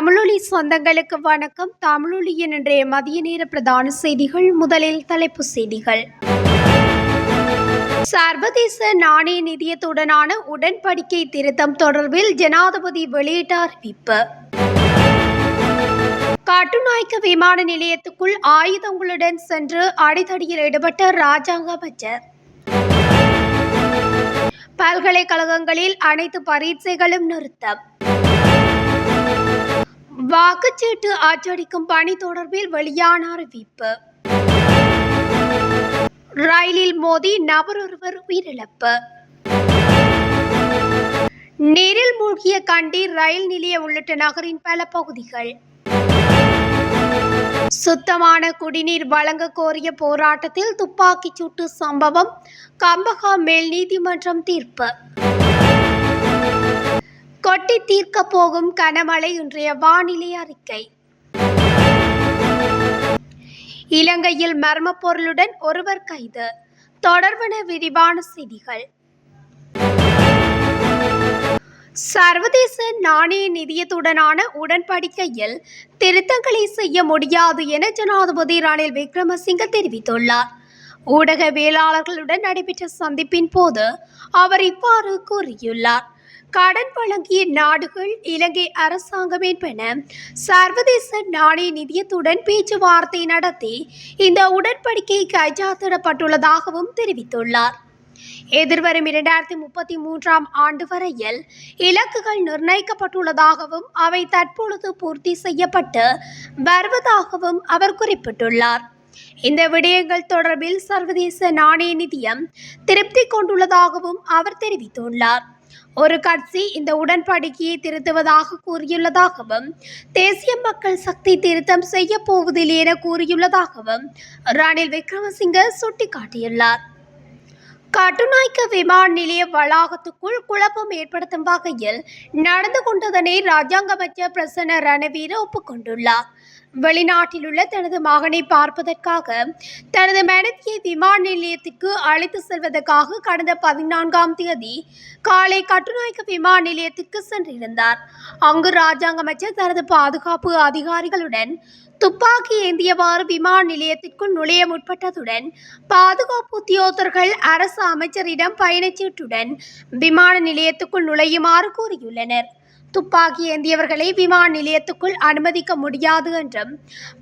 தமிழொலி சொந்தங்களுக்கு வணக்கம். தமிழொலியின் இன்றைய மதிய நேர பிரதான செய்திகள் முதலில் தலைப்பு செய்திகள். சர்வதேச நாணய நிதியத்துடனான உடன்படிக்கை திருத்தம் தொடர்பில் ஜனாதிபதி வெளியிட்ட அறிவிப்பு. காட்டுநாய்க்கு விமான நிலையத்துக்குள் ஆயுதங்களுடன் சென்று அடிதடியில் ஈடுபட்ட ராஜாங்க அமைச்சர் பல்கலைக்கழகங்களில் அனைத்து பரீட்சைகளும் நிறுத்தம். வாக்குச்சீட்டு அச்சடிக்கும் பணி தொடர்பில் வெளியான அறிவிப்பு. ரயிலில் மோதி நபர் ஒருவர் உயிரிழப்பு. நீரில் மூழ்கிய கண்டி ரயில் நிலைய உள்ளிட்ட நகரின் பல பகுதிகள். சுத்தமான குடிநீர் வழங்க கோரிய போராட்டத்தில் துப்பாக்கிச் சூட்டு சம்பவம் கம்பகா மேல் நீதிமன்றம் தீர்ப்பு. கொட்டி தீர்க்க போகும் கனமழை இன்றைய வானிலை அறிக்கை. இலங்கையில் மர்ம பொருளுடன் ஒருவர் கைது. தொடர்பன விரிவான செய்திகள். சர்வதேச நாணய நிதியத்துடனான உடன்படிக்கையில் திருத்தங்களை செய்ய முடியாது என ஜனாதிபதி ரணில் விக்ரமசிங்க தெரிவித்துள்ளார். ஊடகவியலாளர்களுடன் நடைபெற்ற சந்திப்பின் போது அவர் இவ்வாறு கூறியுள்ளார். கடன் வழங்கிய நாடுகள் இலங்கை அரசாங்கம் என்பன சர்வதேச நாணய நிதியத்துடன் பேச்சுவார்த்தை நடத்தி இந்த உடன்படிக்கை கைச்சாத்திடப்பட்டுள்ளதாகவும் தெரிவித்துள்ளார். எதிர்வரும் இரண்டாயிரத்தி முப்பத்தி மூன்றாம் ஆண்டு வரையில் இலக்குகள் நிர்ணயிக்கப்பட்டுள்ளதாகவும் அவை தற்பொழுது பூர்த்தி செய்யப்பட்டு வருவதாகவும் அவர் குறிப்பிட்டுள்ளார். இந்த விடயங்கள் தொடர்பில் சர்வதேச நாணய நிதியம் திருப்தி கொண்டுள்ளதாகவும் அவர் தெரிவித்துள்ளார். ஒரு கட்சி இந்த உடன்படிக்கையை திருத்துவதாக கூறியுள்ளதாகவும் தேசிய மக்கள் சக்தி திருத்தம் செய்ய போவதில்லை என கூறியுள்ளதாகவும் ரணில் விக்ரமசிங்க சுட்டிக்காட்டியுள்ளார். கட்டுநாய்க்க விமான நிலைய வளாகத்துக்குள் குழப்பம் ஏற்படுத்தும் வகையில் நடந்து கொண்டதனை ராஜாங்க அமைச்சர் பிரசன்ன ரணவீர ஒப்புக்கொண்டுள்ளார். வெளிநாட்டில் உள்ள தனது மகனை பார்ப்பதற்காக தனது மனைவியை விமான நிலையத்திற்கு அழைத்து செல்வதற்காக கடந்த பதினான்காம் தேதி காலை கட்டுநாய்க்க விமான நிலையத்திற்கு சென்றிருந்தார். அங்கு ராஜாங்க அமைச்சர் தனது பாதுகாப்பு அதிகாரிகளுடன் துப்பாக்கி ஏந்தியவாறு விமான நிலையத்திற்குள் நுழைய முற்பட்டதுடன் பாதுகாப்பு உத்தியோகர்கள் அரசு அமைச்சரிடம் பயணச்சீட்டுடன் விமான நிலையத்துக்குள் நுழையுமாறு கூறியுள்ளனர். துப்பாக்கி ஏந்தியவர்களை விமான நிலையத்துக்குள் அனுமதிக்க முடியாது என்றும்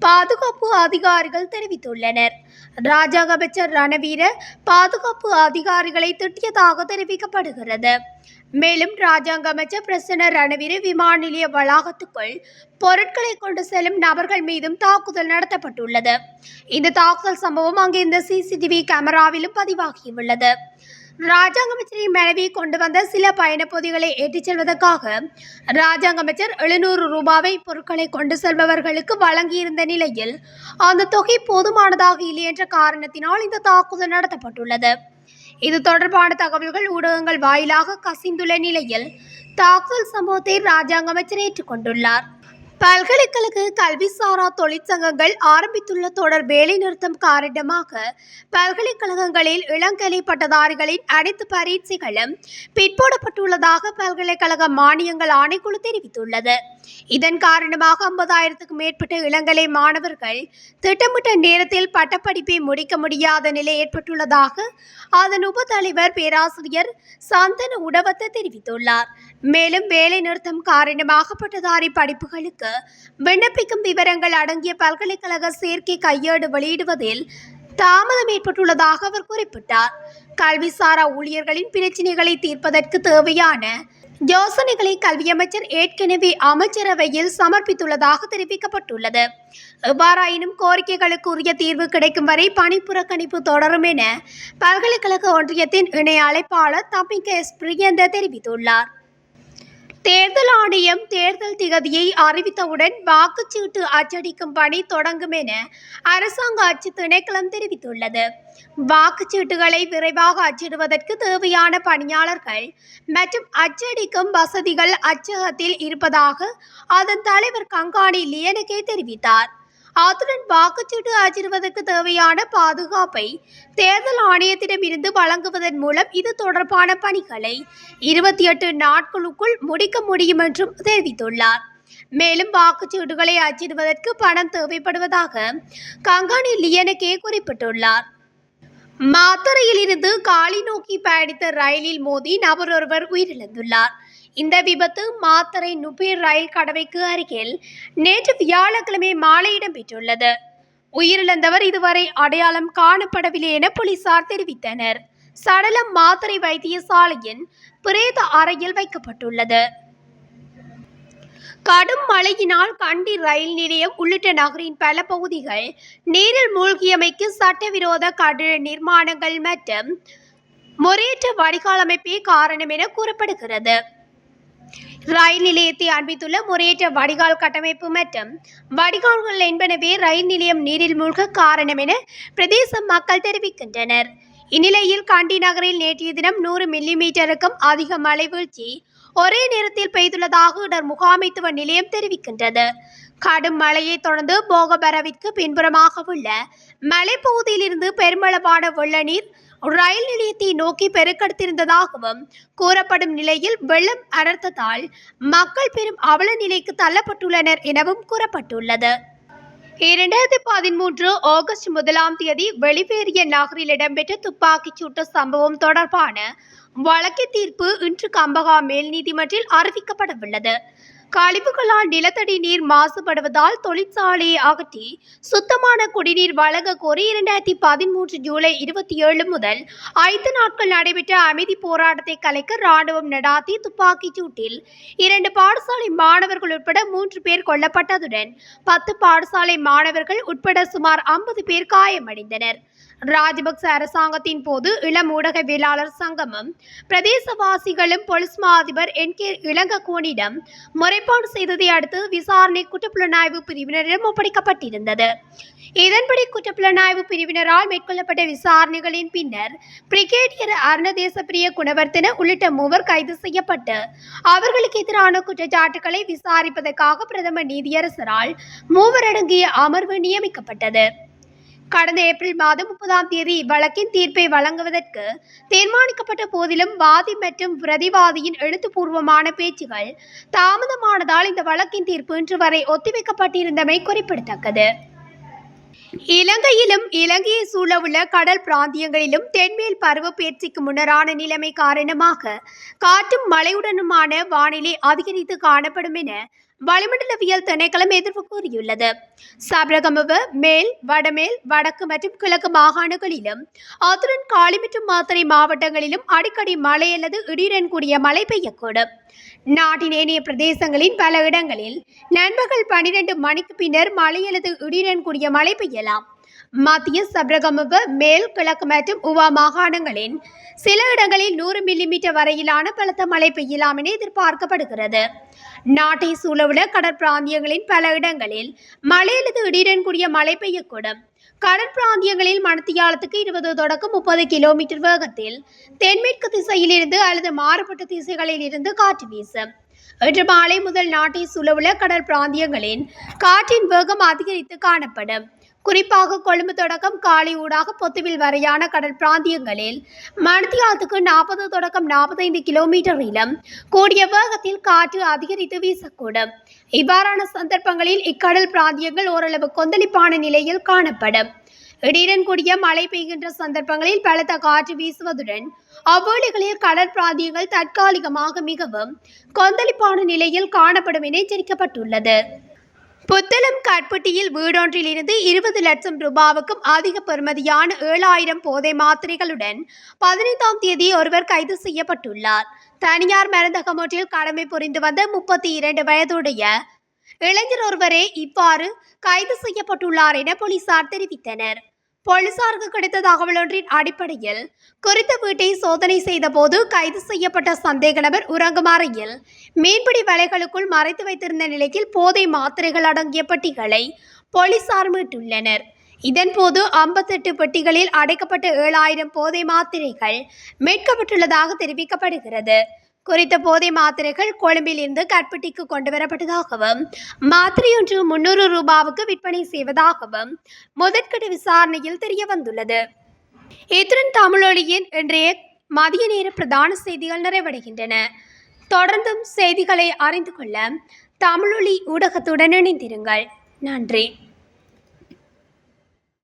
பாதுகாப்பு அதிகாரிகள் தெரிவித்துள்ளனர். ராஜாங்க அமைச்சர் ரணவீர பாதுகாப்பு அதிகாரிகளை திட்டியதாக தெரிவிக்கப்படுகிறது. மேலும் ராஜாங்க அமைச்சர் பிரசன்ன ரணவீர விமான நிலைய வளாகத்துக்குள் பொருட்களை கொண்டு செல்லும் நபர்கள் மீதும் தாக்குதல் நடத்தப்பட்டுள்ளது. இந்த தாக்குதல் சம்பவம் அங்கிருந்த சிசிடிவி கேமராவிலும் பதிவாகியுள்ளது. ராஜாங்க அமைச்சரின் மனைவி கொண்டு வந்த சில பயணப் பொதிகளை ஏற்றிச் செல்வதற்காக ராஜாங்க அமைச்சர் எழுநூறு ரூபாவை பொருட்களை கொண்டு செல்பவர்களுக்கு வழங்கியிருந்த நிலையில் அந்த தொகை போதுமானதாக இல்லை என்ற காரணத்தினால் இந்த தாக்குதல் நடத்தப்பட்டுள்ளது. இது தொடர்பான தகவல்கள் ஊடகங்கள் வாயிலாக கசிந்துள்ள நிலையில் தாக்குதல் சம்பவத்தை ராஜாங்க அமைச்சர் ஏற்றுக்கொண்டுள்ளார். பல்கலைக்கழக கல்விசாரா தொழிற்சங்கங்கள் ஆரம்பித்துள்ள தொடர் வேலைநிறுத்தம் காரணமாக பல்கலைக்கழகங்களில் இளங்கலை பட்டதாரிகளின் அனைத்து பரீட்சைகளும் பிற்போடப்பட்டுள்ளதாக பல்கலைக்கழக மானியங்கள் ஆணைக்குழு தெரிவித்துள்ளது. இதன் காரணமாக ஐம்பதாயிரத்துக்கும் மேற்பட்ட இளங்கலை மாணவர்கள் திட்டமிட்ட நேரத்தில் பட்டப்படிப்பை முடிக்க முடியாத நிலை ஏற்பட்டுள்ளதாக அதன் உப தலைவர் பேராசிரியர் சந்தன உடவத்த தெரிவித்துள்ளார். மேலும் வேலை நிறுத்தம் காரணமாக பட்டதாரி படிப்புகளுக்கு விண்ணப்பிக்கும் விவரங்கள் அடங்கிய பல்கலைக்கழக சேர்க்கை கையேடு வெளியிடுவதில் தாமதம் ஏற்பட்டுள்ளதாக அவர் குறிப்பிட்டார். கல்விசாரா ஊழியர்களின் பிரச்சினைகளை தீர்ப்பதற்கு தேவையான யோசனைகளை கல்வியமைச்சர் ஏற்கனவே அமைச்சரவையில் சமர்ப்பித்துள்ளதாக தெரிவிக்கப்பட்டுள்ளது. எவ்வாறாயினும் கோரிக்கைகளுக்கு உரிய தீர்வு கிடைக்கும் வரை பணி புறக்கணிப்பு தொடரும் என பல்கலைக்கழக ஒன்றியத்தின் இணை அழைப்பாளர் தம்பிக எஸ் பிரியந்த தெரிவித்துள்ளார். தேர்தல் ஆணையம் தேர்தல் திகதியை அறிவித்தவுடன் வாக்குச்சீட்டு அச்சடிக்கும் பணி தொடங்கும் என அரசாங்க அச்சு திணைக்களம் தெரிவித்துள்ளது. வாக்குச்சீட்டுகளை விரைவாக அச்சிடுவதற்கு தேவையான பணியாளர்கள் மற்றும் அச்சடிக்கும் வசதிகள் அச்சகத்தில் இருப்பதாக அதன் தலைவர் கங்காணி லியனகே தெரிவித்தார். அத்துடன் வாக்குச்சீட்டு அச்சிடுவதற்கு தேவையான பாதுகாப்பை தேர்தல் ஆணையத்திடமிருந்து வழங்குவதன் மூலம் இது தொடர்பான பணிகளை இருபத்தி எட்டு நாட்களுக்குள் முடிக்க முடியும் என்றும் தெரிவித்துள்ளார். மேலும் வாக்குச்சீட்டுகளை அச்சிடுவதற்கு பணம் தேவைப்படுவதாக கங்காணி லியனகே குறிப்பிட்டுள்ளார். மாத்தறையில் இருந்து காலி நோக்கி பயணித்த ரயிலில் மோதி நபர் ஒருவர் உயிரிழந்துள்ளார். இந்த விபத்து மாத்தரை நுபீர் ரயில் கடவைக்கு அருகில் நேற்று வியாழக்கிழமை மாலை இடம்பெற்றுள்ளது. உயிரிழந்தவர் இதுவரை அடையாளம் காணப்படவில்லை என போலீசார் தெரிவித்தனர். சடலம் மாத்தரை வைத்தியசாலையின் பிரேத அறையில் வைக்கப்பட்டுள்ளது. கடும் மழையினால் கண்டி ரயில் நிலையம் உள்ளிட்ட நகரின் பல பகுதிகள் நீரில் மூழ்கியமைக்கு சட்டவிரோத கட்டிட நிர்மாணங்கள் மற்றும் முறையற்ற வடிகால் அமைப்பே காரணம் என கூறப்படுகிறது. ரயில் நிலையத்தை அண்மித்துள்ள முறையற்ற வடிகால் கட்டமைப்பு மற்றும் வடிகால்கள் என்பனவே ரயில் நிலையம் நீரில் மூழ்க காரணம் என பிரதேச மக்கள் தெரிவிக்கின்றனர். இந்நிலையில் காண்டி நகரில் நேற்றைய தினம் நூறு மில்லிமீட்டருக்கும் அதிக மழை வீழ்ச்சி ஒரே நேரத்தில் பெய்துள்ளதாக இடர் முகாமைத்துவ நிலையம் தெரிவிக்கின்றது. கடும் மழையை தொடர்ந்து போகபரவிற்கு பின்புறமாக உள்ள மலைப்பகுதியிலிருந்து பெருமளவான வெள்ள நீர் ரயில் நிலையத்தை நோக்கி பெருக்கெடுத்திருந்ததாகவும் கூறப்படும் நிலையில் வெள்ளம் அடர்த்ததால் மக்கள் பெரும் அவல நிலைக்கு தள்ளப்பட்டுள்ளனர் எனவும் கூறப்பட்டுள்ளது. இரண்டாயிரத்தி பதிமூன்று ஆகஸ்ட் முதலாம் தேதி வெளிவேறிய நகரில் இடம்பெற்ற துப்பாக்கிச் சூட்டு சம்பவம் தொடர்பான வழக்கு தீர்ப்பு இன்று கம்பகா மேல் நீதிமன்றில் அறிவிக்கப்படவுள்ளது. கழிவுகளால் நிலத்தடி நீர் மாசுபடுவதால் தொழிற்சாலையை அகற்றி சுத்தமான குடிநீர் வழங்க கோரி இரண்டாயிரத்தி பதிமூன்று ஜூலை இருபத்தி ஏழு முதல் ஐந்து நாட்கள் நடைபெற்ற அமைதி போராட்டத்தை கலைக்க ராணுவம் நடாத்தி துப்பாக்கிச் சூட்டில் இரண்டு பாடசாலை மாணவர்கள் உட்பட மூன்று பேர் கொல்லப்பட்டதுடன் பத்து பாடசாலை மாணவர்கள் உட்பட சுமார் ஐம்பது பேர் காயமடைந்தனர். ராஜபக்ச அரசாங்கத்தின் போது இளம் ஊடகவியலாளர் சங்கமும் பிரதேசவாசிகளும் போலீஸ் மா அதிபர் என் கே இளங்ககோனிடம் முறைப்பாடு செய்ததை அடுத்து விசாரணை குற்றப்புலனாய்வு பிரிவினரிடம் ஒப்படைக்கப்பட்டிருந்தது. இதன்படி குற்றப்புலனாய்வு பிரிவினரால் மேற்கொள்ளப்பட்ட விசாரணைகளின் பின்னர் பிரிகேடியர் அருணதேசப்பிரிய குணவர்த்தன உள்ளிட்ட மூவர் கைது செய்யப்பட்டு அவர்களுக்கு எதிரான குற்றச்சாட்டுகளை விசாரிப்பதற்காக பிரதம நீதியரசரால் மூவர் அடங்கிய அமர்வு நியமிக்கப்பட்டது. கடந்த ஏப்ரல் மாதம் முப்பதாம் தேதி வழக்கின் தீர்ப்பை வழங்குவதற்கு தீர்மானிக்கப்பட்ட போதிலும் வாதி மற்றும் பிரதிவாதியின் எழுத்துப்பூர்வமான பேச்சுகள் தாமதமானதால் இந்த வழக்கின் தீர்ப்பு இன்று வரை ஒத்திவைக்கப்பட்டிருந்தமை குறிப்பிடத்தக்கது. இலங்கையிலும் இலங்கையை சூழவுள்ள கடல் பிராந்தியங்களிலும் தென்மேல் பருவப்பெயர்ச்சிக்கு முன்னரான நிலைமை காரணமாக காற்றும் மழையுடனுமான வானிலை அதிகரித்து காணப்படும் என வளிமண்டலவியல் திணைக்களம் எதிர்ப்பு கூறியுள்ளது. சபரகமுவ மேல் வடமேல் வடக்கு மற்றும் கிழக்கு மாகாணங்களிலும் அத்துடன் காலி மற்றும் மாத்தறை மாவட்டங்களிலும் அடிக்கடி மழை அல்லது இடியுடன் கூடிய மழை பெய்யக்கூடும். நாட்டின் ஏனைய பிரதேசங்களின் பல இடங்களில் நண்பகல் பனிரெண்டு மணிக்கு பின்னர் மழை அல்லது இடியுடன் கூடிய மழை பெய்யலாம். மத்திய சபரகமுக மேல் கிழக்கு மற்றும் உவா மாகாணங்களின் சில இடங்களில் நூறு மில்லிமீட்டர் வரையிலான பலத்த மழை பெய்யலாம் என எதிர்பார்க்கப்படுகிறது. நாட்டை சூழவுள்ள கடற்பிராந்தியங்களின் பல இடங்களில் மழை அல்லது இடியுடன் கூடிய மழை பெய்யக்கூடும். கடற்பிராந்தியங்களில் மணத்தியாலத்துக்கு இருபது தொடக்கம் முப்பது கிலோமீட்டர் வேகத்தில் தென்மேற்கு திசையிலிருந்து அல்லது மாறுபட்ட திசைகளில் இருந்து காற்று வீசும். இன்று மாலை முதல் நாட்டை சூழவுள்ள கடல் பிராந்தியங்களின் காற்றின் வேகம் அதிகரித்து காணப்படும். குறிப்பாக கொழும்பு தொடக்கம் காலை ஊடாக பொத்துவில் வரையான கடல் பிராந்தியங்களில் மணத்தியாத்துக்கு நாற்பது தொடக்கம் நாற்பத்தைந்து கிலோமீட்டரிலும் கூடிய வேகத்தில் காற்று அதிகரித்து வீசக்கூடும். இவ்வாறான சந்தர்ப்பங்களில் இக்கடல் பிராந்தியங்கள் ஓரளவு கொந்தளிப்பான நிலையில் காணப்படும். இடியுடன் கூடிய மழை பெய்கின்ற சந்தர்ப்பங்களில் பலத்த காற்று வீசுவதுடன் அவ்வேளைகளில் கடல் பிராந்தியங்கள் தற்காலிகமாக மிகவும் கொந்தளிப்பான நிலையில் காணப்படும் என எச்சரிக்கப்பட்டுள்ளது. புத்தளம் கட்பட்டியில் வீடொன்றில் இருந்து இருபது லட்சம் ரூபாவுக்கும் அதிக பெறுமதியான ஏழாயிரம் போதை மாத்திரைகளுடன் பதினைந்தாம் தேதி ஒருவர் கைது செய்யப்பட்டுள்ளார். தனியார் மருந்தகம் ஒன்றில் கடமை புரிந்து வந்த முப்பத்தி இரண்டு வயதுடைய இளைஞர் ஒருவரே இவ்வாறு கைது செய்யப்பட்டுள்ளார் என போலீசார் தெரிவித்தனர். போலீசாருக்கு கிடைத்த தகவலொன்றின் அடிப்படையில் குறித்த வீட்டை சோதனை செய்தபோது கைது செய்யப்பட்ட சந்தேக நபர் உறங்குமறையில் மீன்பிடி வலைகளுக்குள் மறைத்து வைத்திருந்த நிலையில் போதை மாத்திரைகள் அடங்கிய பெட்டிகளை போலீசார் மீட்டுள்ளனர். இதன்போது ஐம்பத்தெட்டு பெட்டிகளில் அடைக்கப்பட்ட ஏழாயிரம் போதை மாத்திரைகள் மீட்கப்பட்டுள்ளதாக தெரிவிக்கப்படுகிறது. குறித்த போதை மாத்திரைகள் கொழும்பில் இருந்து கற்பட்டிக்கு கொண்டு வரப்பட்டதாகவும் மாத்திரையொன்று முன்னூறு ரூபாவுக்கு விற்பனை செய்வதாகவும் முதற்கட்ட விசாரணையில் தெரிய வந்துள்ளது இத்துடன் தமிழொலியின் இன்றைய மதிய நேர பிரதான செய்திகள் நிறைவடைகின்றன. தொடர்ந்தும் செய்திகளை அறிந்து கொள்ள தமிழொலி ஊடகத்துடன் இணைந்திருங்கள். நன்றி.